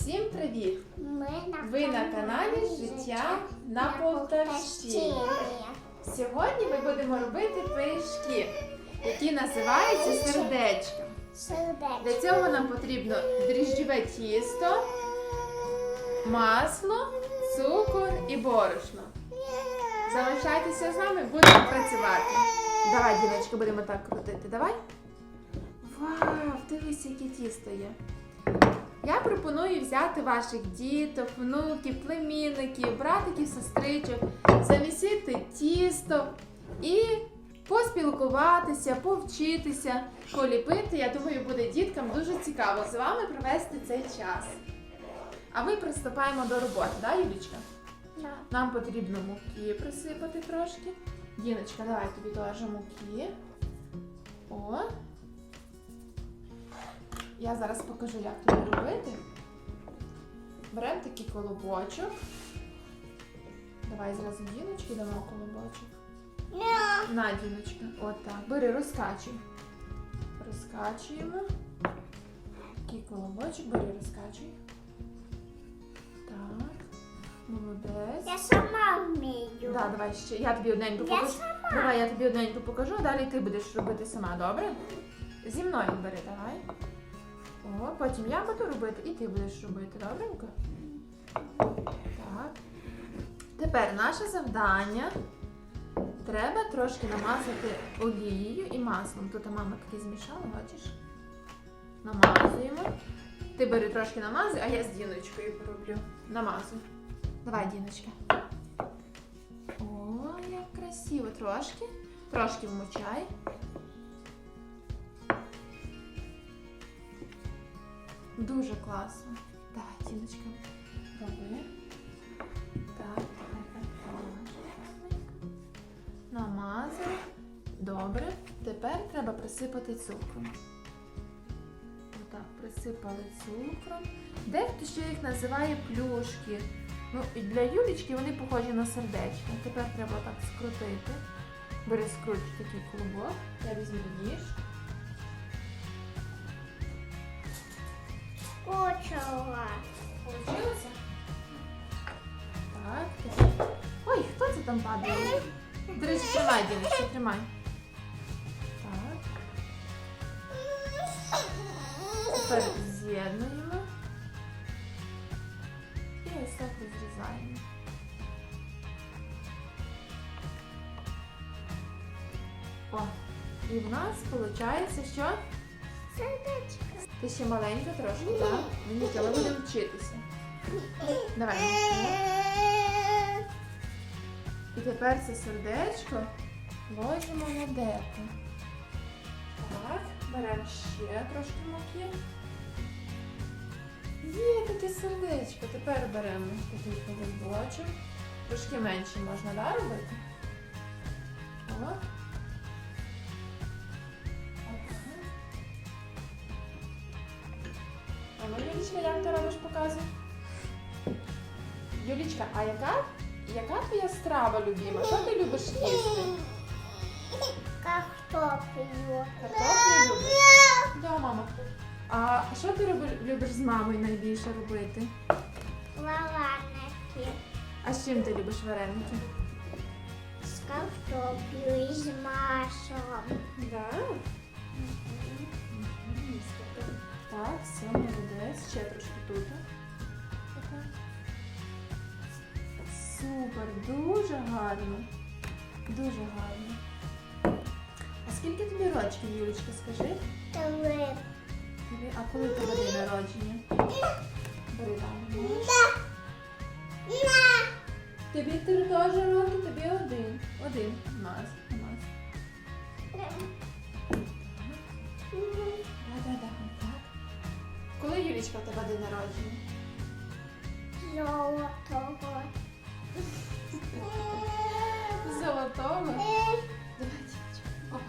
Всім привіт! Ми на Ви на каналі Життя на Полтавщині. Сьогодні ми будемо робити пиріжки, які називаються сердечка. Сердечко. Для цього нам потрібно дріжджове тісто, масло, цукор і борошно. Залишайтеся з нами, будемо працювати. Давай, діночка, будемо так крутити. Давай. Вау, дивись, яке тісто є. Я пропоную взяти ваших діток, внуків, племінників, братиків, сестричок, замісити тісто і поспілкуватися, повчитися, поліпити. Я думаю, буде діткам дуже цікаво з вами провести цей час. А ми приступаємо до роботи, да, Юлічка? Да. Нам потрібно муки присипати трошки. Діночка, давай тобі теж муки. О. Я зараз покажу, як тобі робити. Беремо такий колобочок. Давай зразу діночки дамо колобочок. На, діночка. Отак. Бери, розкачуй. Розкачуємо. Такий колобочок, бери, розкачуй. Так. Молодець. Я сама вмію. Да, давай ще. Я тобі одненько Я покажу. Давай, я тобі одненько покажу, а далі ти будеш робити сама, добре? Зі мною бери, давай. О, потім я буду робити і ти будеш робити, добренько? Так. Тепер наше завдання. Треба трошки намазати олією і маслом. Тут мама таки змішала, бачиш? Намазуємо. Ти бери трошки намазуй, а я з Діночкою пороблю. Намазуй. Давай, Діночка. О, як красиво. Трошки. Трошки вмочай. Дуже класно. Так, Тіночка, роби. Так, так, так. Намазали. Добре. Тепер треба присипати цукром. Отак, присипали цукром. Дехто ще їх називає плюшки. Ну, і для Юлічки вони похожі на сердечко. Тепер треба так скрутити. Бери скруть такий клубок. Я візьму ніж. Почала. Получилося? Так. тепер- Ой, хто це там падає? До речі, тримай, Діночка, тримай. Так. Тепер з'єднуємо. І ось так розрізаємо. О, і в нас виходить, що? Ти ще маленька трошки, так? Ну нічого, ми будемо вчитися. Давай. І тепер це сердечко ложимо на деко. Так, беремо ще трошки муки. Є таке сердечко. Тепер беремо такий колобочок. Трошки менше можна да, робити. О. Юлічка, як ти робиш показуй? Юлічка, а яка, яка твоя страва любима? Що ти любиш їсти? Картоплю. Картоплю любиш? Да, мама. А що ти любиш, любиш з мамою найбільше робити? Вареники. А з чим ти любиш вареники? З картоплю і з маслом. Да. Так, все, молодець. Ще трошки тут. Супер, дуже гарно. Дуже гарно. А скільки тобі рочків, Юлічка, скажи? Три. Тобі- А коли у тебе день народження? Бери там. Тобі три теж роки, тобі один. Один. Маз. Маз. Да-да-да. Так. Коли Юлічка в тебе день народження? Золотого. Золотого. Давай, Діночка.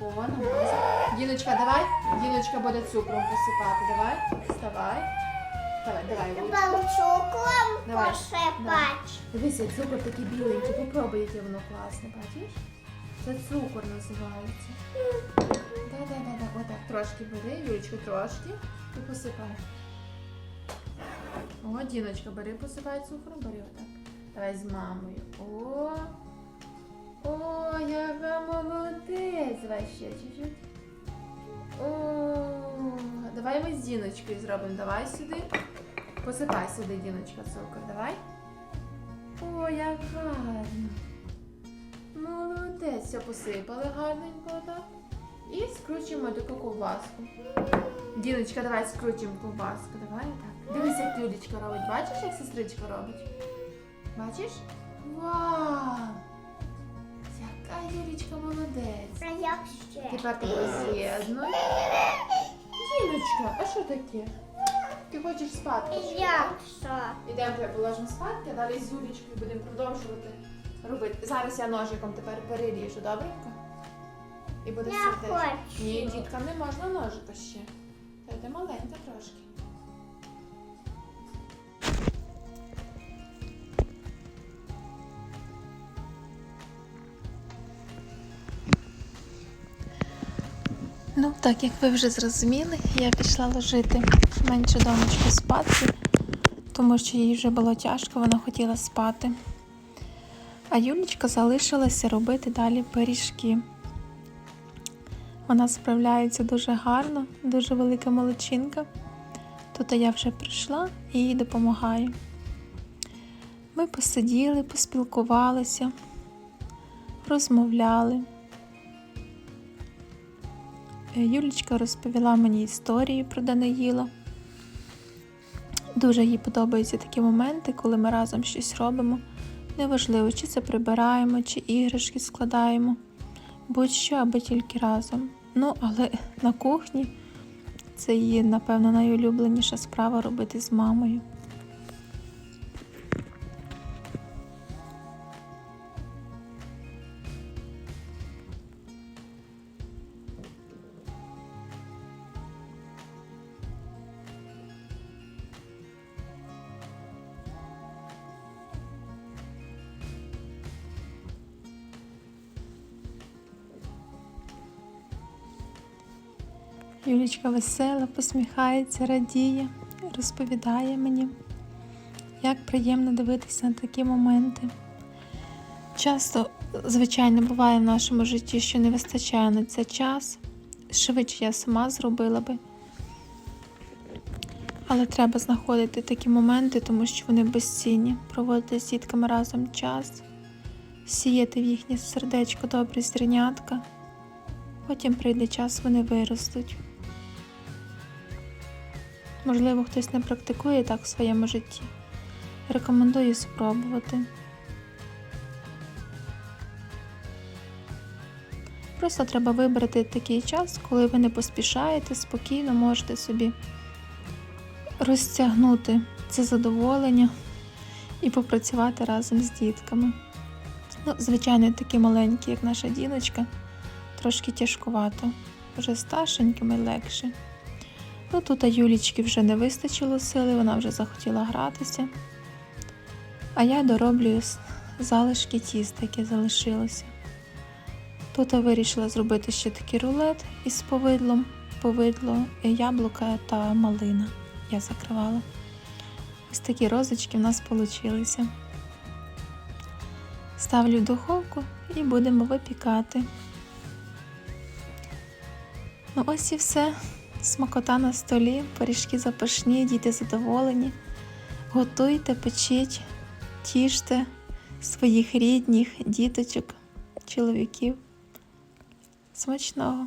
О, намазала. Діночка, давай. Діночка буде цукром посипати. Давай. Вставай. Давай, давай. Юлічка. Тепер цукром Давай. посипати. Дивися, цукор такий біленький. Попробуй, яке воно класне, бачиш? Це цукор називається. Да-да-да, отак трошки бери, Юлечка, трошки і посипай. О, Діночка, бери, посипай цукром, бери отак. Давай з мамою. О, о, яка молодець. Давай ще чуть-чуть. О, давай ми з Діночкою зробимо. Давай сюди. Посипай сюди, Діночка, цукор. Давай. О, як гарно. Молодець, все посипали гарненько так. І скручуємо таку ковбаску. Діночка, давай скрутимо ковбаску. Давай так. Дивись, як Юлічка робить. Бачиш, як сестричка робить? Бачиш? Вау! Яка Юлічка молодець. А як ще? Тепер ти роз'єднуй. Діночка, а що таке? Ти хочеш спати? Як що? Ідемо положимо спати, а далі з Юлічкою будемо продовжувати робити. Зараз я ножиком тепер переріжу, добренько? І буде Я сердечко. хочу. Ні, діткам не можна ножика ще. Та ти маленька трошки. Ну, так як ви вже зрозуміли, я пішла ложити меншу донечку спати, тому що їй вже було тяжко, вона хотіла спати. А Юлічка залишилася робити далі пиріжки. Вона справляється дуже гарно, дуже велика молодчинка. Тут я вже прийшла і їй допомагаю. Ми посиділи, поспілкувалися, розмовляли. Е, Юлічка розповіла мені історії про Даниїла. Дуже їй подобаються такі моменти, коли ми разом щось робимо. Неважливо, чи це прибираємо, чи іграшки складаємо, будь-що, аби тільки разом. Ну, але на кухні це її, напевно, найулюбленіша справа робити з мамою. Юлічка весела, посміхається, радіє, розповідає мені, як приємно дивитися на такі моменти. Часто, звичайно, буває в нашому житті, що не вистачає на це час. Швидше я сама зробила би. Але треба знаходити такі моменти, тому що вони безцінні, проводити з дітками разом час, сіяти в їхнє сердечко добре зернятка. Потім прийде час, вони виростуть. Можливо, хтось не практикує так в своєму житті. Рекомендую спробувати. Просто треба вибрати такий час, коли ви не поспішаєте, спокійно можете собі розтягнути це задоволення і попрацювати разом з дітками. Ну, звичайно, такі маленькі, як наша діночка, трошки тяжкувато. Вже старшенькими легше. Ну тут Юлічки вже не вистачило сили, вона вже захотіла гратися. А я дороблюю залишки тіста, яке залишилося. Тут я вирішила зробити ще такий рулет із повидлом, повидло, е, яблука та малина. Я закривала. Ось такі розочки в нас вийшли. Ставлю в духовку і будемо випікати. Ну ось і все. Смакота на столі, пиріжки запашні, діти задоволені. Готуйте, печіть, тіште своїх рідних, діточок, чоловіків. Смачного!